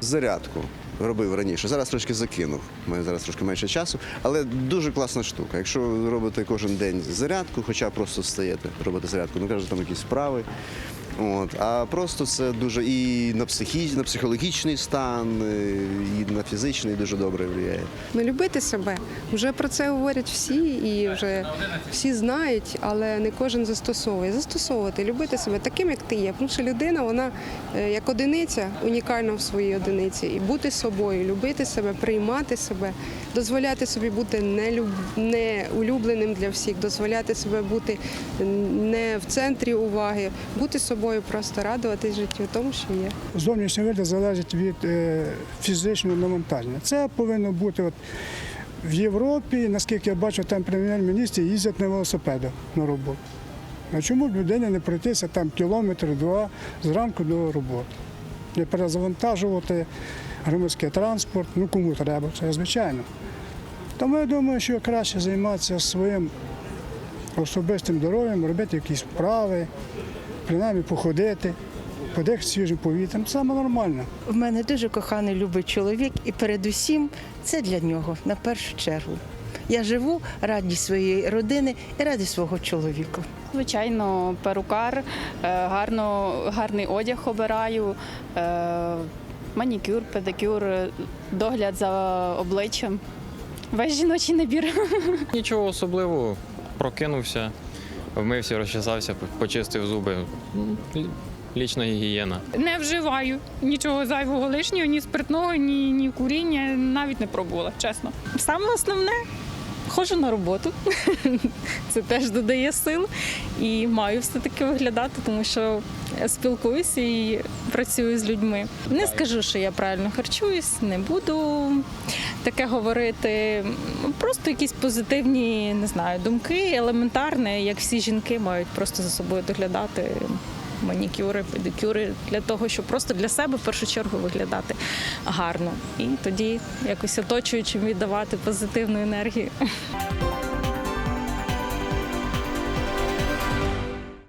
зарядку. Робив раніше, зараз трошки закинув. У мене зараз трошки менше часу, але дуже класна штука. Якщо ви робите кожен день зарядку, хоча просто стаєте, робите зарядку, ну кажуть, там якісь вправи. От, а просто це дуже і на психі, на психологічний стан, е, і на фізичний дуже добре впливає. Ну, любити себе. Вже про це говорять всі, і вже всі знають, але не кожен застосовує. Застосовувати, любити себе таким, як ти є. Тому що людина, вона е, як одиниця, унікальна в своїй одиниці. І бути собою, любити себе, приймати себе, дозволяти собі бути не, люб... не улюбленим для всіх, дозволяти себе бути не в центрі уваги, бути собою, просто радуватись життю, тому що є. Зовнішній вигляд залежить від е, фізичного навантаження. Це повинно бути от в Європі, наскільки я бачу, там прем'єр-міністри їздять на велосипедах на роботу. А чому б людині не пройтися там кілометр-два зранку до роботи? Не перезавантажувати громадський транспорт, ну кому треба, це звичайно. Тому я думаю, що краще займатися своїм особистим здоров'ям, робити якісь вправи, принаймні походити, подихати свіжим повітрям. Це саме нормально. В мене дуже коханий любий чоловік, і передусім це для нього на першу чергу. Я живу раді своєї родини і раді свого чоловіка. Звичайно, перукар, е, гарно, гарний одяг обираю, е, манікюр, педикюр, е, догляд за обличчям. Весь жіночий набір. Нічого особливого. Прокинувся, вмився, розчесався, почистив зуби. Лічна гігієна. Не вживаю нічого зайвого лишнього, ні спиртного, ні, ні куріння, навіть не пробувала, чесно. Саме основне ходжу на роботу. Це теж додає сил і маю все-таки виглядати, тому що спілкуюся і працюю з людьми. Не скажу, що я правильно харчуюсь, не буду таке говорити. Просто якісь позитивні, не знаю, думки, елементарне, як всі жінки мають просто за собою доглядати манікюри, педикюри для того, щоб просто для себе в першу чергу виглядати гарно. І тоді якось оточуючим віддавати позитивну енергію.